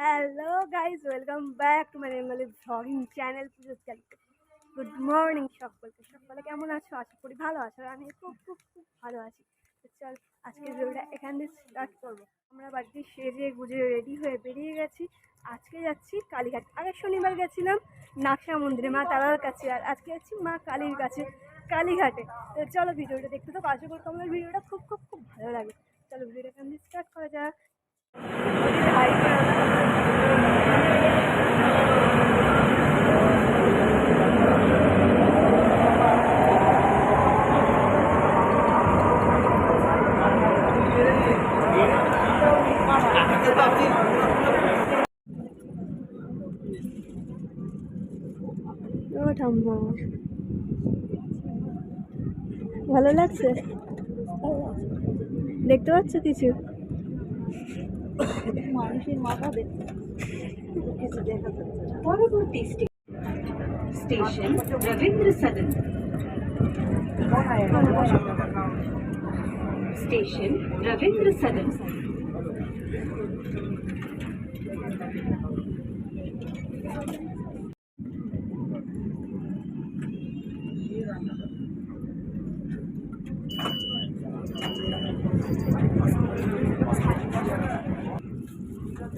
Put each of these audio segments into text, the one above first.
Hello guys welcome back to my Bengali vlogging channel good morning সকলকে। সকলে কেমন আছো? আশা করি ভালো আছো। আমি খুব খুব খুব ভালো আছি। চল, আজকের ভিডিওটা এখান দিয়ে স্টার্ট করব। আমরা বাড়িতে সেজে গুজে রেডি হয়ে বেরিয়ে গেছি। আজকে যাচ্ছি কালীঘাট। আগের শনিবার গেছিলাম নাকশা মন্দিরে, মা তারার কাছে। আর আজকে যাচ্ছি মা কালীর কাছে, কালীঘাটে। তো চলো ভিডিওটা দেখতে তো আশা করি তোমার ভিডিওটা খুব খুব খুব ভালো লাগে চলো ভিডিওটা এখান দিয়ে স্টার্ট করা যাক। ঠাম্মা। ভালো লাগছে? দেখতে পাচ্ছ কিছু? মানুষের মাথা দেখতে কিছু দেখা যাচ্ছে না। পরবর্তী স্টে- স্টেশন রবীন্দ্র সদন স্টেশন রবীন্দ্র সদন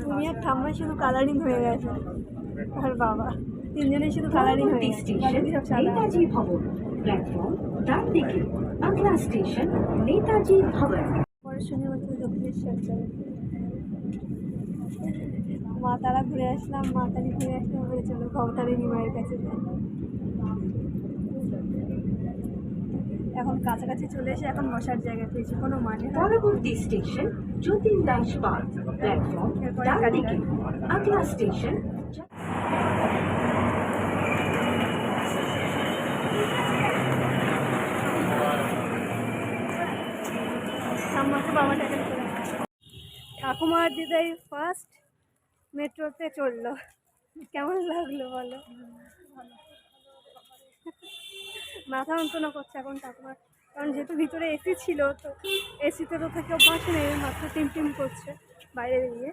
তুমি আর ঠাম্মা শুধু কালারিং হয়ে গেছে। আর বাবা তিনজনে শুধু কালারিং হয়ে গেছে। সব সাদা। ভবন প্ল্যাটফর্ম ডান দিকে আগলা স্টেশন নেতাজি ভবন। দক্ষিণেশ্বর যাবে মা তারা ঘুরে আসলাম মা তারি ঘুরে আসলাম চলো ভবতারিণী মায়ের কাছে যাই। এখন কাছাকাছি চলে এসে এখন বসার জায়গা পেয়েছি কোনো মানে। পরবর্তী station Jatin Das park platform ডান দিকে আগলা স্টেশন। ঠাকুমার দিদাই ফার্স্ট মেট্রোতে চলল। কেমন লাগল বলো? মাথা যন্ত্রণা করছে এখন ঠাকুমার। কারণ যেহেতু ভিতরে এসি ছিল, তো এসিতে তো থেকে অভ্যাস নেই মাত্র টিম টিম করছে বাইরে বেরিয়ে।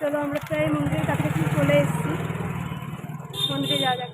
চলো আমরা প্রায় মন্দিরের কাছাকাছি চলে এসেছি। মন্দিরে যাওয়া যাক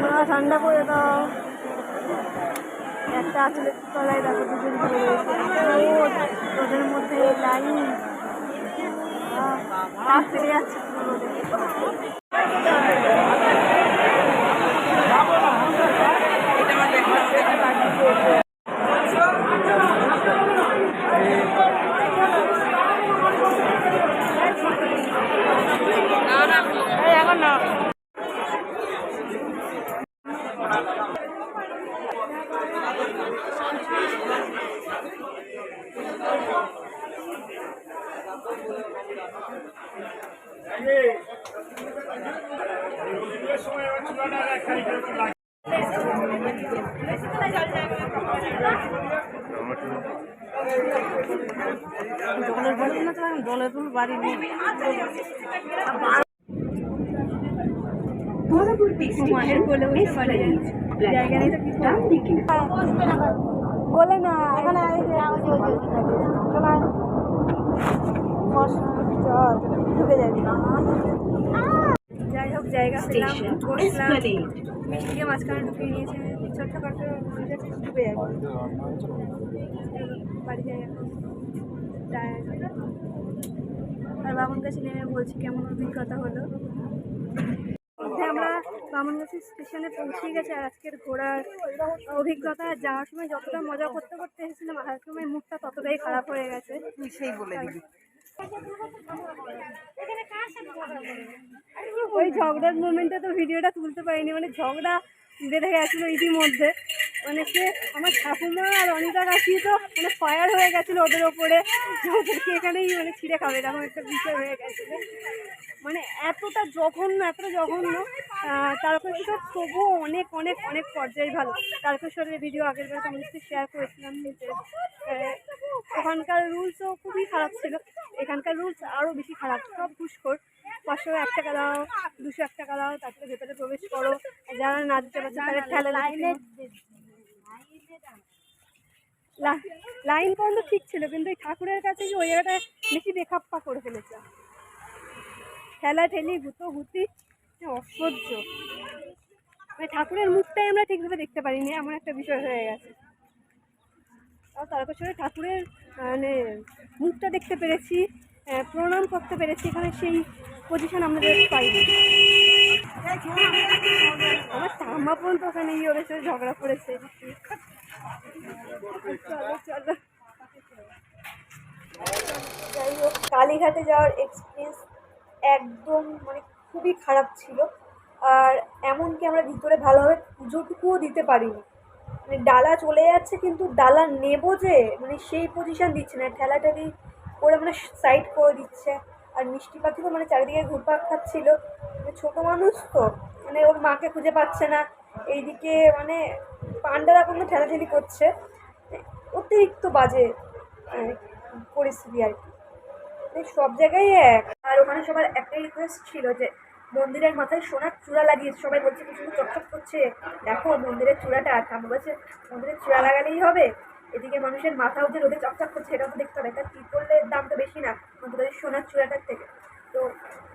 মা ঠান্ডা করে দাও একটা আসলে তলায় দেখো দুজন ধরে মধ্যে লাইন যাচ্ছে পুরো রোদে। এই এখন না জলের বলছি না তো জলের বাড়ি নেই পরবর্তী মায়ের কোলে উঠতে পারে জায়গা নেই তো কি বলে না। এখানে ঢুকে যাবি যাই হোক জায়গা পেলাম মিষ্টিকে মাঝখানে ঢুকিয়ে নিয়েছে। ছোট্টখাটো মন্দির ঢুকে যাবে। বাড়ি যাই এখন। আর বাবুর কাছে নেমে বলছি কেমন অভিজ্ঞতা হলো। আমরা বামনগাছি স্টেশনে পৌঁছে গেছে। আর আজকের ঘোরার অভিজ্ঞতা যাওয়ার সময় যতটা মজা করতে করতে এসেছিলাম আসার সময় মুডটা ততটাই খারাপ হয়ে গেছে। সেই বলে দিবি। ওই ঝগড়ার মোমেন্টে তো ভিডিওটা তুলতে পারিনি। মানে ঝগড়া বেঁধে গেছিল ইতিমধ্যে। মানে সে আমার ঠাকুমা আর অনিতা কাকি তো মানে ফায়ার হয়ে গেছিল ওদের ওপরে। ওদেরকে এখানেই মানে ছিঁড়ে খাবে এরকম একটা বিষয় হয়ে গেছিল। মানে এতটা জঘন্য এতটা জঘন্য। তারকেশ্বর তবুও অনেক অনেক অনেক পর্যায়ে ভালো। তারকেশ্বরের ভিডিও আগের বার তোমাদের সাথে শেয়ার করেছিলাম যে ওখানকার রুলসও খুবই খারাপ ছিল। এখানকার রুলস আরও বেশি খারাপ। সব ঘুষখোর পাঁচশো এক টাকা দাও দুশো এক টাকা দাও তারপরে ভেতরে প্রবেশ করো। যারা না দিতে পারছে তাদের ঠেলা লাইন পর্যন্ত ঠিক ছিল, কিন্তু এই ঠাকুরের কাছে কি ওই জায়গাটা বেশি বেখাপ্পা করে ফেলেছে। ঠেলা ঠেলি, গুতো গুতি অসহ্য। মানে ঠাকুরের মুখটাই আমরা ঠিকভাবে দেখতে পারিনি, এমন একটা বিষয় হয়ে গেছে। আর তারকেশ্বরে ঠাকুরের মানে মুখটা দেখতে পেরেছি প্রণাম করতে পেরেছি, এখানে সেই পজিশন আমাদের পাইনি। আমার ঠাম্মা পর্যন্ত ওখানে সাথে ঝগড়া করেছে। কালীঘাটে যাওয়ার এক্সপিরিয়েন্স একদম মানে খুবই খারাপ ছিল। আর এমনকি আমরা ভিতরে ভালোভাবে পুজোটুকুও দিতে পারিনি। মানে ডালা চলে যাচ্ছে কিন্তু ডালা নেব যে মানে সেই পজিশন দিচ্ছে না। ঠেলাঠেলি করে মানে সাইড করে দিচ্ছে। আর মিষ্টি পাখি তো মানে চারিদিকে ঘুরপাক খাচ্ছিল। মানে ছোটো মানুষ তো মানে ওর মাকে খুঁজে পাচ্ছে না। এইদিকে মানে পান্ডারা কোনো ঠেলাঠেলি করছে। অতিরিক্ত বাজে পরিস্থিতি আর কি। সব জায়গায় এক। আর ওখানে সবার একটাই রিকোয়েস্ট ছিল যে, মন্দিরের মাথায় সোনার চূড়া লাগিয়ে সবাই বলছে, কি সুন্দর চকচক করছে। দেখো, মন্দিরের চূড়াটা। আর ঠাম্মা বলছে, মন্দিরের চূড়া লাগালেই হবে। এদিকে মানুষের মাথাও যে রোদে চকচক করছে, এটাও তো দেখতে হবে। একটা ত্রিপলের দাম তো বেশি না, অন্তত সোনার চূড়াটার থেকে। তো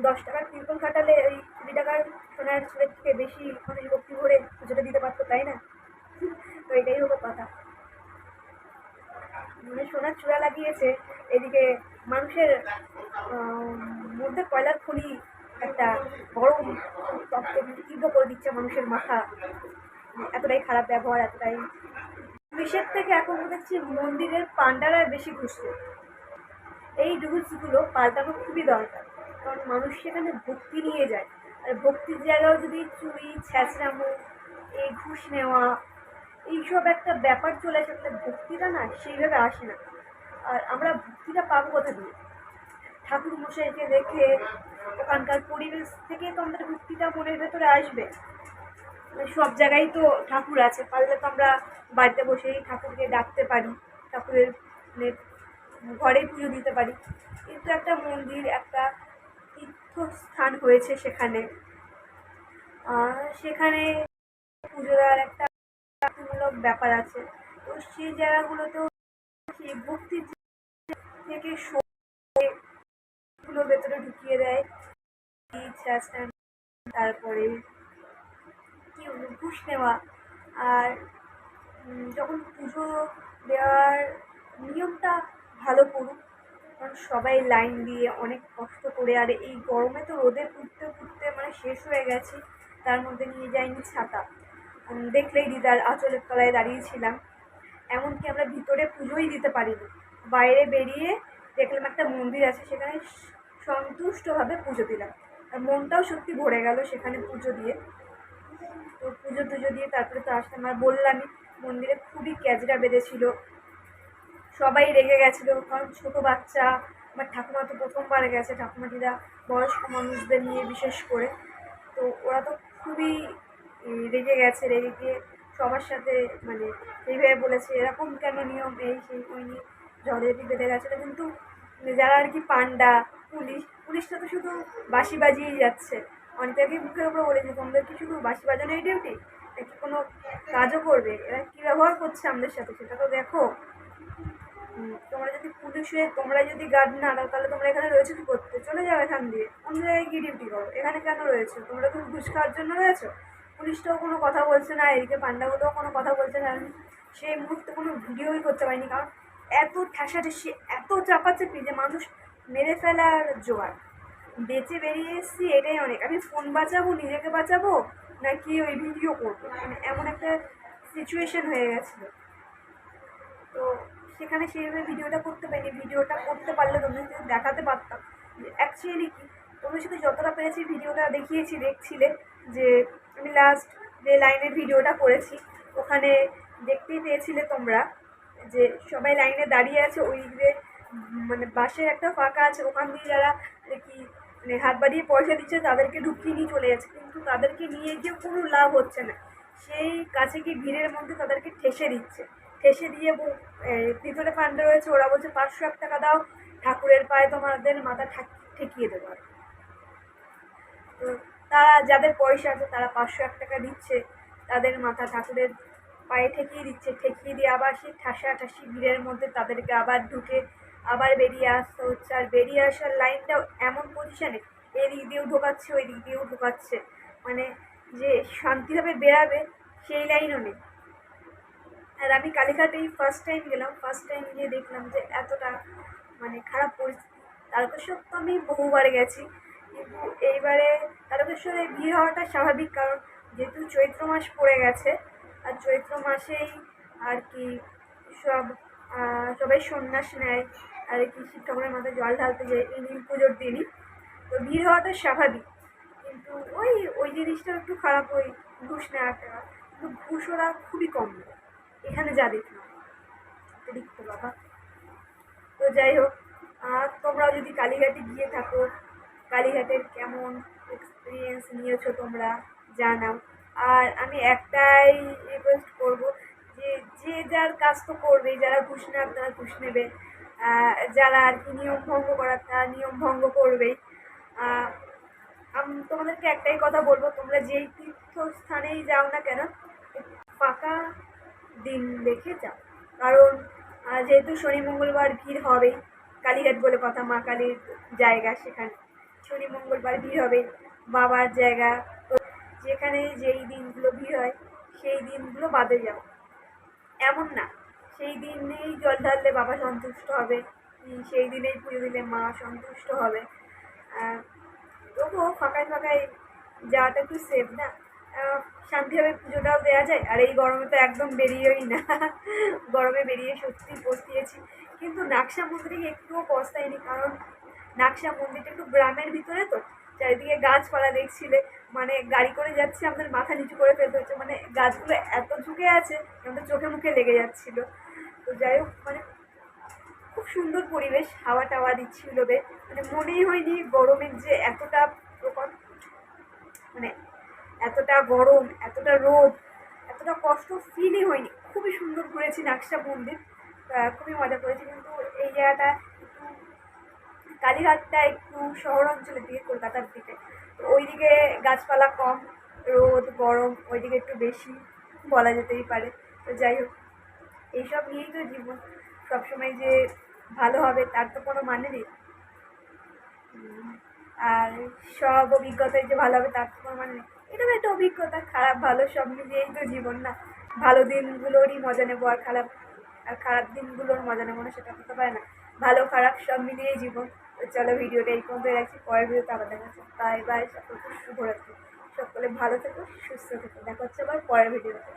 দশ টাকার ত্রিপল কাটালে ওই কুড়ি টাকার সোনার চূড়ার থেকে বেশি মানুষ ভক্তি ভরে পুজোটা দিতে পারতো, তাই না? তো এটাই হলো কথা। মানে সোনার চূড়া লাগিয়েছে, এদিকে মানুষের মধ্যে কয়লার খনি একটা গরম তপ্ত তীব্র করে দিচ্ছে মানুষের মাথা। এতটাই খারাপ ব্যবহার, এতটাই। বিষের থেকে এখন দেখছি মন্দিরের পান্ডারা বেশি ঘুষছে এই রুলসগুলো পাল্টানো খুবই দরকার, কারণ মানুষ সেখানে ভক্তি নিয়ে যায়। আর ভক্তির জায়গাও যদি চুরি ছ্যাঁচড়ামো এই ঘুষ নেওয়া এইসব একটা ব্যাপার চলে আসে তাহলে ভক্তিটা না সেইভাবে আসে না। আর আমরা ভক্তিটা পাবো কোথা দিয়ে? ঠাকুর মশাইকে দেখে ওখানকার পরিবেশ থেকে তো আমাদের ভক্তিটা মনের ভেতরে আসবে। মানে সব জায়গায় তো ঠাকুর আছে, পারলে তো আমরা বাড়িতে বসেই ঠাকুরকে ডাকতে পারি, ঠাকুরের মানে ঘরেই পুজো দিতে পারি। কিন্তু একটা মন্দির, একটা তীর্থস্থান হয়েছে সেখানে। সেখানে পুজো দেওয়ার একটা ব্যাপার আছে। তো সেই জায়গাগুলোতেও ভক্তির থেকে গুলো ভেতরে ঢুকিয়ে দেয়। তারপরে কি ঘুষ নেওয়া। আর যখন পুজো দেওয়ার নিয়মটা ভালো করুক, কারণ সবাই লাইন দিয়ে অনেক কষ্ট করে, আর এই গরমে তো রোদে পুড়তে পুড়তে মানে শেষ হয়ে গেছে, তার মধ্যে নিয়ে যায়নি ছাতা। দেখলেই দিদার আঁচলের তলায় দাঁড়িয়েছিলাম। এমনকি আমরা ভিতরে পুজোই দিতে পারিনি। বাইরে বেরিয়ে দেখলাম একটা মন্দির আছে, সেখানে সন্তুষ্টভাবে পুজো দিলাম। আর মনটাও সত্যি ভরে গেল সেখানে পুজো দিয়ে। তো পুজো টুজো দিয়ে তারপরে তো আসলাম, আর বললামই, মন্দিরে খুবই ক্যাজরা বেঁধেছিল। সবাই রেগে গেছিল, কারণ ছোটো বাচ্চা, আমার ঠাকুমা তো প্রথমবার গেছে ঠাকুমা দিদা বয়স্ক মানুষদের নিয়ে বিশেষ করে। তো ওরা তো খুবই রেগে গেছে, রেগে গিয়ে সবার সাথে মানে এইভাবে বলেছে, এরকম কেন নিয়ম এই সেই ওই নিয়ে ঝড়েটি বেঁধে গেছিল কিন্তু যারা আর কি পান্ডা, পুলিশ, পুলিশটা তো শুধু বাঁশি বাজিয়েই যাচ্ছে। অনেকে মুখের উপর বলেছে তোমাদের কি শুধু বাঁশি বাজানোই ডিউটি নাকি কোনো কাজও করবে? এরা কী ব্যবহার করছে আমাদের সাথে? সেটা তো দেখো। তোমরা যদি পুলিশ হয়ে, তোমরা যদি গার্ড না দাও, তাহলে তোমরা এখানে রয়েছো কি করতে? চলে যাও এখান দিয়ে। অন্য জায়গায় গিয়ে ডিউটি করো। এখানে কেন রয়েছো? তোমরা কি ঘুষ খাওয়ার জন্য রয়েছো। পুলিশটাও কোনো কথা বলছে না, এদিকে পান্ডাগুলোও কোনো কথা বলছে না। সেই মুহূর্তে কোনো ভিডিওই করতে পারিনি, কারণ এত ঠেসাঠেসি এত চাপাচাপি যে মানুষ মেরে ফেলার জোয়ার। বেঁচে বেরিয়ে এসেছি, এটাই অনেক। আমি ফোন বাঁচাবো নিজেকে বাঁচাবো নাকি ওই ভিডিও করব? মানে এমন একটা সিচুয়েশন হয়ে গেছিল। তো সেখানে সেইভাবে ভিডিওটা করতে পারিনি, ভিডিওটা করতে পারলে তোমাদেরকে দেখাতে পারতাম। অ্যাকচুয়ালি কি? তোমার সাথে যতটা পেরেছি ভিডিওটা দেখিয়েছি, দেখছিলে যে আমি লাস্ট যে লাইনের ভিডিওটা করেছি, ওখানে দেখতেই পেয়েছিলে তোমরা যে সবাই লাইনে দাঁড়িয়ে আছে, ওই উম মানে বাসের একটা ফাঁকা আছে, ওখান দিয়ে যারা কি মানে হাত বাড়িয়ে পয়সা দিচ্ছে, তাদেরকে ঢুকিয়ে নিয়ে চলে যাচ্ছে। কিন্তু তাদেরকে নিয়ে গিয়ে কোনো লাভ হচ্ছে না। সেই কাছে কি ভিড়ের মধ্যে তাদেরকে ঠেসে দিচ্ছে। ঠেসে দিয়ে ভিতরে ফান্ডে রয়েছে, ওরা বলছে, পাঁচশো এক টাকা দাও, ঠাকুরের পায়ে তোমাদের মাথা ঠাক- ঠেকিয়ে দেবো তো তারা যাদের পয়সা আছে, তারা পাঁচশো এক টাকা দিচ্ছে। তাদের মাথা ঠাকুরের পায়ে ঠেকিয়ে দিচ্ছে। ঠেকিয়ে দিয়ে আবার সেই ঠাসাঠাসি ভিড়ের মধ্যে তাদেরকে আবার ঢুকে আবার বেরিয়ে আসতে হচ্ছে। আর বেরিয়ে আসার লাইনটাও এমন পজিশানে এদিক দিয়েও ঢোকাচ্ছে, ওই দিক দিয়েও ঢোকাচ্ছে। মানে যে শান্তিভাবে বেরাবে, সেই লাইনও নেই। আর আমি কালীঘাটেই ফার্স্ট টাইম গেলাম। ফার্স্ট টাইম গিয়ে দেখলাম যে এতটা মানে খারাপ পরিস্থিতি। তারকেশ্বর তো আমি বহুবার গেছি। কিন্তু এইবারে তারকেশ্বরে ভিড় হওয়াটা স্বাভাবিক, কারণ যেহেতু চৈত্র মাস পড়ে গেছে, আর চৈত্র মাসেই আর কি সব সবাই সন্ন্যাস নেয়, আর কি শিব ঠাকুরের মাথায় জল ঢালতে যায় এই নীল পুজোর দিনই। তো ভিড় হওয়াটা স্বাভাবিক, কিন্তু ওই ওই জিনিসটা একটু খারাপ ওই ঘুষ নেওয়াটা, কিন্তু ঘুষ ওরা খুবই কম এখানে যা দেখলাম। বাবা। তো যাই হোক আর তোমরাও যদি কালীঘাটে গিয়ে থাকো কালীঘাটের কেমন এক্সপিরিয়েন্স নিয়েছো তোমরা জানাও। আর আমি একটাই রিকোয়েস্ট করব যে যে যার কাজ তো করবেই, যারা ঘুষ নেবে তারা ঘুষ নেবে। যারা আর কি নিয়ম ভঙ্গ করার তারা নিয়ম ভঙ্গ করবেই। আমি, তোমাদেরকে একটাই কথা বলব, তোমরা যেই তীর্থস্থানেই যাও না কেন ফাঁকা দিন দেখে যাও। কারণ যেহেতু শনি মঙ্গলবার ভিড় হবেই, কালীঘাট বলে কথা, মা কালীর জায়গা সেখানে। শনি, মঙ্গলবার ভিড় হবে, বাবার জায়গা। যেখানে যেই দিনগুলো ভিড় হয়, সেই দিনগুলো বাদে যাও। এমন না, সেই দিনেই জল ঢাললে বাবা সন্তুষ্ট হবে সেই দিনেই পুজো দিলে মা সন্তুষ্ট হবে। তবুও ফাঁকায় ফাঁকায় যাওয়াটা একটু সেফ না? শান্তিভাবে পুজোটাও দেওয়া যায়, আর এই গরমে তো একদম বেরিয়েই না। গরমে বেরিয়ে সত্যি পস্তিয়েছি কিন্তু নাকশা মন্দিরে একটুও পস্তায়নি, কারণ নাকশা মন্দিরটা একটু গ্রামের ভিতরে তো, চারিদিকে গাছপালা দেখছিলে মানে গাড়ি করে যাচ্ছে, আমাদের মাথা নিচু করে ফেলতে হচ্ছে মানে গাছগুলো এত ঝুঁকে আছে আমাদের চোখে মুখে লেগে যাচ্ছিল। তো যাই হোক মানে খুব সুন্দর পরিবেশ, হাওয়া টাওয়া দিচ্ছিল বে মানে মনেই হয়নি গরমের যে এতটা প্রকট মানে এতটা গরম, এতটা রোদ, এতটা কষ্ট ফিলই হয়নি। খুবই সুন্দর ঘুরেছি নাকশা মন্দির খুবই মজা করেছি, কিন্তু এই জায়গাটা কালীঘাটটা একটু শহর অঞ্চলের দিকে, কলকাতার দিকে। তো ওইদিকে গাছপালা কম, রোদ, গরম, ওইদিকে একটু বেশি বলা যেতেই পারে। তো যাই হোক, এইসব নিয়েই তো জীবন। সবসময় যে ভালো হবে তার তো কোনো মানে নেই। আর সব অভিজ্ঞতায় যে ভালো হবে তার তো কোনো মানে নেই। এটাও একটা অভিজ্ঞতা, খারাপ ভালো সব মিলিয়েই তো জীবন না। ভালো দিনগুলোরই মজা নেব আর খারাপ আর খারাপ দিনগুলোর মজা নেব না, সেটা হতে পারে না। ভালো খারাপ সব মিলিয়েই জীবন। চলো ভিডিওটা এই পর্যন্ত রাখছি, পরের ভিডিওতে আবার দেখা হচ্ছে। বাই বাই সকলকে শুভরাত্রি। সকলে ভালো থেকো, সুস্থ থেকো। দেখা হচ্ছে আবার পরের ভিডিওতে।